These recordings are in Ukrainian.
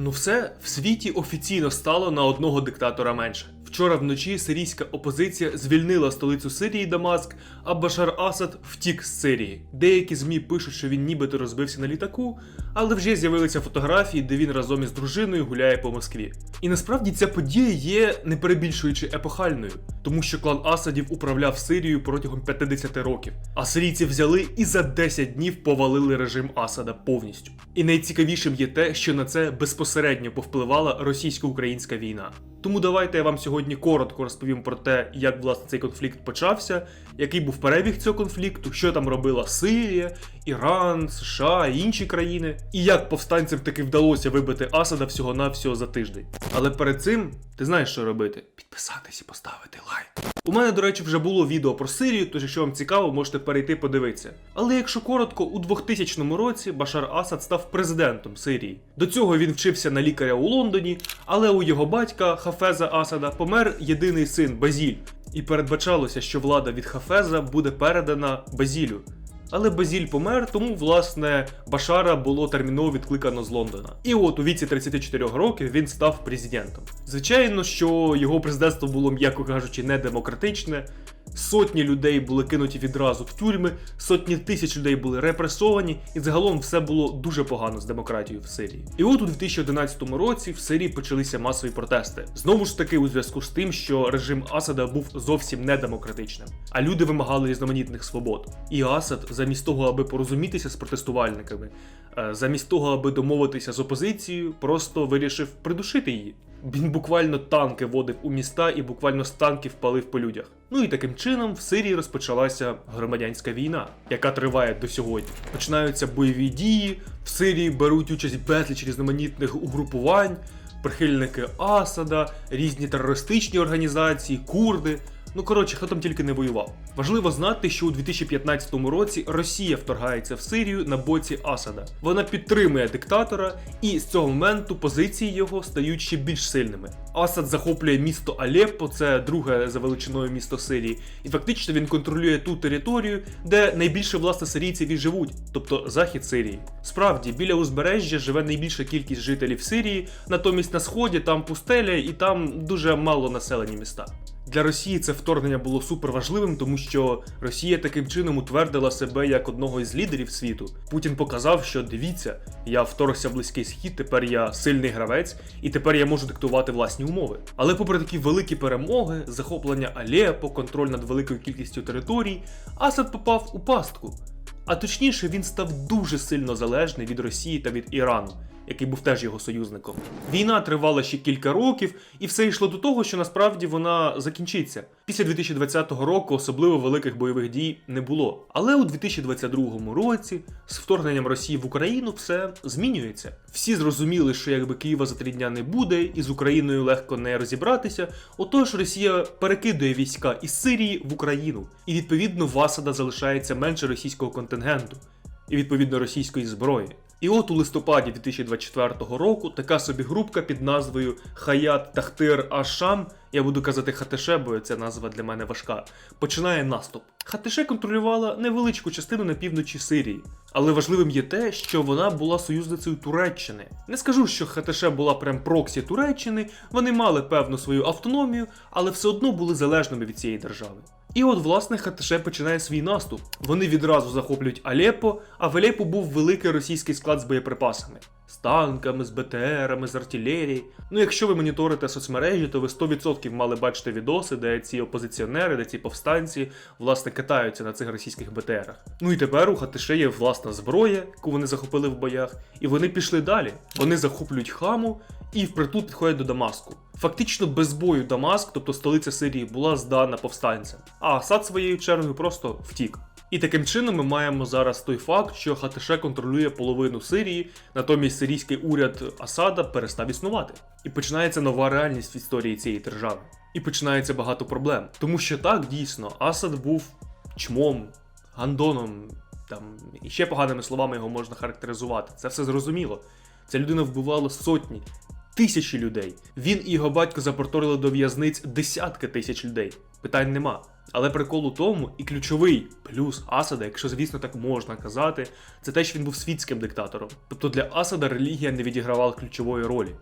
Ну все в світі офіційно стало на одного диктатора менше. Вчора вночі сирійська опозиція звільнила столицю Сирії Дамаск, а Башар Асад втік з Сирії. Деякі змі пишуть, що він нібито розбився на літаку, але вже з'явилися фотографії, де він разом із дружиною гуляє по Москві. І насправді ця подія є не перебільшуючи епохальною, тому що клан Асадів управляв Сирією протягом 50 років, а сирійці взяли і за 10 днів повалили режим Асада повністю. І найцікавішим є те, що на це безпосередньо повпливала російсько-українська війна. Тому давайте я вам сьогодні коротко розповім про те, як власне цей конфлікт почався, який був перебіг цього конфлікту, що там робила Сирія, Іран, США і інші країни, і як повстанцям таки вдалося вибити Асада всього-навсього за тиждень. Але перед цим ти знаєш, що робити: підписатись і поставити лайк. У мене, до речі, вже було відео про Сирію, тож якщо вам цікаво, можете перейти подивитися. Але якщо коротко, у 2000 році Башар Асад став президентом Сирії. До цього він вчився на лікаря у Лондоні, але у його батька Хафеза Асада помер єдиний син Базіль, і передбачалося, що влада від Хафеза буде передана Базілю. Але Базіль помер, тому власне Башара було терміново відкликано з Лондона. І от у віці 34 років він став президентом. Звичайно, що його президентство було, м'яко кажучи, недемократичне. Сотні людей були кинуті відразу в тюрми, сотні тисяч людей були репресовані, і загалом все було дуже погано з демократією в Сирії. І от у 2011 році в Сирії почалися масові протести. Знову ж таки, у зв'язку з тим, що режим Асада був зовсім недемократичним, а люди вимагали різноманітних свобод. І Асад, замість того, аби порозумітися з протестувальниками, е, замість того, аби домовитися з опозицією, просто вирішив придушити її. Він буквально танки водив у міста і буквально з танків палив по людях. Ну і таким чином в Сирії розпочалася громадянська війна, яка триває до сьогодні. Починаються бойові дії, в Сирії беруть участь безліч різноманітних угрупувань, прихильники Асада, різні терористичні організації, курди. Ну коротше, хто там тільки не воював. Важливо знати, що у 2015 році Росія вторгається в Сирію на боці Асада. Вона підтримує диктатора, і з цього моменту позиції його стають ще більш сильними. Асад захоплює місто Алеппо, це друге за величиною місто Сирії, і фактично він контролює ту територію, де найбільше власне сирійців і живуть, тобто захід Сирії. Справді, біля узбережжя живе найбільша кількість жителів Сирії, натомість на сході там пустеля і там дуже мало населені міста. Для Росії це вторгнення було супер важливим, тому що Росія таким чином утвердила себе як одного із лідерів світу. Путін показав, що дивіться, я вторгся в близький схід, тепер я сильний гравець, і тепер я можу диктувати власні умови. Але попри такі великі перемоги, захоплення Алеппо, контроль над великою кількістю територій, Асад попав у пастку. А точніше, він став дуже сильно залежний від Росії та від Ірану, який був теж його союзником. Війна тривала ще кілька років, і все йшло до того, що насправді вона закінчиться. Після 2020 року особливо великих бойових дій не було. Але у 2022 році з вторгненням Росії в Україну все змінюється. Всі зрозуміли, що якби Києва за три дня не буде, і з Україною легко не розібратися. Отож, Росія перекидує війська із Сирії в Україну, і відповідно в Асада залишається менше російського контингенту і відповідно російської зброї. І от у листопаді 2024 року така собі групка під назвою Хаят Тахтир Ашам, я буду казати Хатеше, бо ця назва для мене важка, починає наступ. Хатеше контролювала невеличку частину на півночі Сирії, але важливим є те, що вона була союзницею Туреччини. Не скажу, що Хатеше була прям проксі Туреччини, вони мали певну свою автономію, але все одно були залежними від цієї держави. І от, власне, Хатеше починає свій наступ. Вони відразу захоплюють Алеппо, а в Алеппо був великий російський склад з боєприпасами. З танками, з БТРами, з артилерії. Ну, якщо ви моніторите соцмережі, то ви 100% мали бачити відоси, де ці опозиціонери, де ці повстанці, власне, катаються на цих російських БТРах. Ну і тепер у Хатише є власна зброя, яку вони захопили в боях, і вони пішли далі. Вони захоплюють хаму і впритул підходять до Дамаску. Фактично без бою Дамаск, тобто столиця Сирії, була здана повстанцям, а Асад своєю чергою просто втік. І таким чином ми маємо зараз той факт, що Хатише контролює половину Сирії, натомість сирійський уряд Асада перестав існувати. І починається нова реальність в історії цієї держави. І починається багато проблем. Тому що так, дійсно, Асад був чмом, гандоном, там і ще поганими словами його можна характеризувати. Це все зрозуміло. Ця людина вбивала сотні, тисячі людей. Він і його батько запорторили до в'язниць десятки тисяч людей. Питань нема. Але прикол у тому, і ключовий плюс Асада, якщо звісно так можна казати, це те, що він був світським диктатором. Тобто для Асада релігія не відігравала ключової ролі.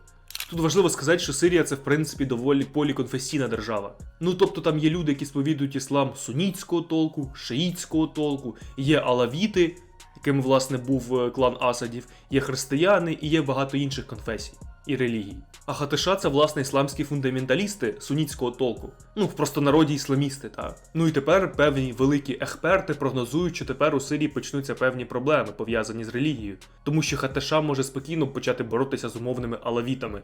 Тут важливо сказати, що Сирія це в принципі доволі поліконфесійна держава. Ну тобто там є люди, які сповідують іслам сунітського толку, шиїтського толку, є алавіти, яким власне був е, клан Асадів, є християни і є багато інших конфесій і релігій. А хатиша це власне ісламські фундаменталісти сунітського толку. Ну, в простонароді ісламісти, так. Ну і тепер певні великі експерти прогнозують, що тепер у Сирії почнуться певні проблеми, пов'язані з релігією, тому що хатиша може спокійно почати боротися з умовними алавітами.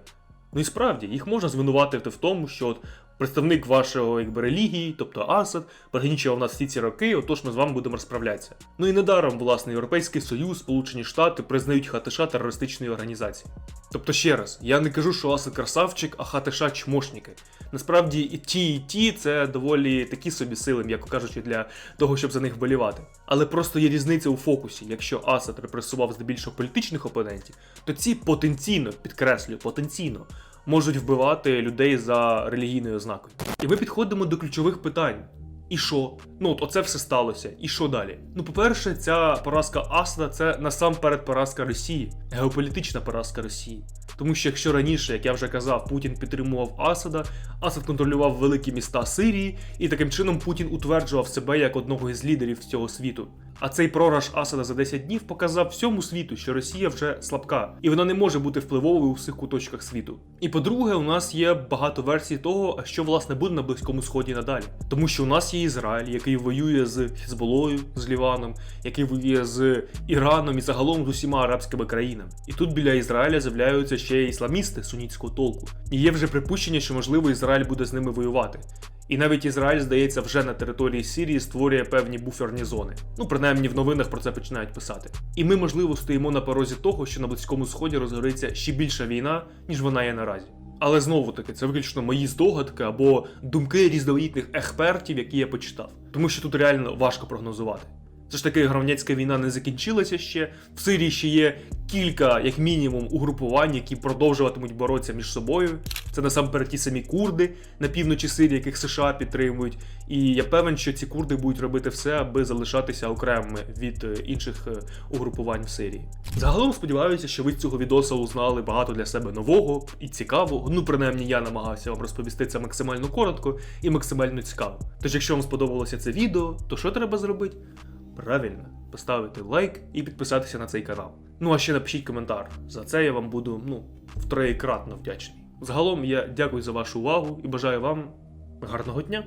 Ну і справді, їх можна звинуватити в тому, що от представник вашого якби релігії, тобто Асад, пригнічував нас всі ці роки, отож ми з вами будемо розправлятися. Ну і недаром, власне, Європейський Союз, Сполучені Штати признають Хатиша терористичною організацією. Тобто ще раз, я не кажу, що Асад красавчик, а Хатиша чмошники. Насправді і ті, і ті це доволі такі собі сили, м'яко кажучи, для того, щоб за них вболівати. Але просто є різниця у фокусі. Якщо Асад репресував здебільшого політичних опонентів, то ці потенційно, підкреслюю, потенційно можуть вбивати людей за релігійною ознакою. І ми підходимо до ключових питань. І що? Ну, от оце все сталося. І що далі? Ну, по-перше, ця поразка Асада це насамперед поразка Росії, геополітична поразка Росії. Тому що якщо раніше, як я вже казав, Путін підтримував Асада, Асад контролював великі міста Сирії, і таким чином Путін утверджував себе як одного із лідерів цього світу. А цей прораж Асада за 10 днів показав всьому світу, що Росія вже слабка, і вона не може бути впливовою у всіх куточках світу. І по-друге, у нас є багато версій того, що власне буде на Близькому Сході надалі. Тому що у нас є Ізраїль, який воює з Хізболою, з Ліваном, який воює з Іраном і загалом з усіма арабськими країнами. І тут біля Ізраїля з'являються ще й ісламісти сунітського толку. І є вже припущення, що можливо Ізраїль буде з ними воювати. І навіть Ізраїль, здається, вже на території Сирії створює певні буферні зони. Ну, принаймні в новинах про це починають писати. І ми, можливо, стоїмо на порозі того, що на Близькому Сході розгориться ще більша війна, ніж вона є наразі. Але знову таки, це виключно мої здогадки або думки різноманітних експертів, які я почитав. Тому що тут реально важко прогнозувати. Це ж таки громадянська війна не закінчилася ще. В Сирії ще є кілька, як мінімум, угрупувань, які продовжуватимуть боротися між собою. Це насамперед ті самі курди на півночі Сирії, яких США підтримують. І я певен, що ці курди будуть робити все, аби залишатися окремими від е, інших е, угрупувань в Сирії. Загалом сподіваюся, що ви з цього відоса узнали багато для себе нового і цікавого. Ну, принаймні, я намагався вам розповісти це максимально коротко і максимально цікаво. Тож, якщо вам сподобалося це відео, то що треба зробити? Правильно, поставити лайк і підписатися на цей канал. Ну а ще напишіть коментар. За це я вам буду ну, втроєкратно вдячний. Загалом я дякую за вашу увагу і бажаю вам гарного дня!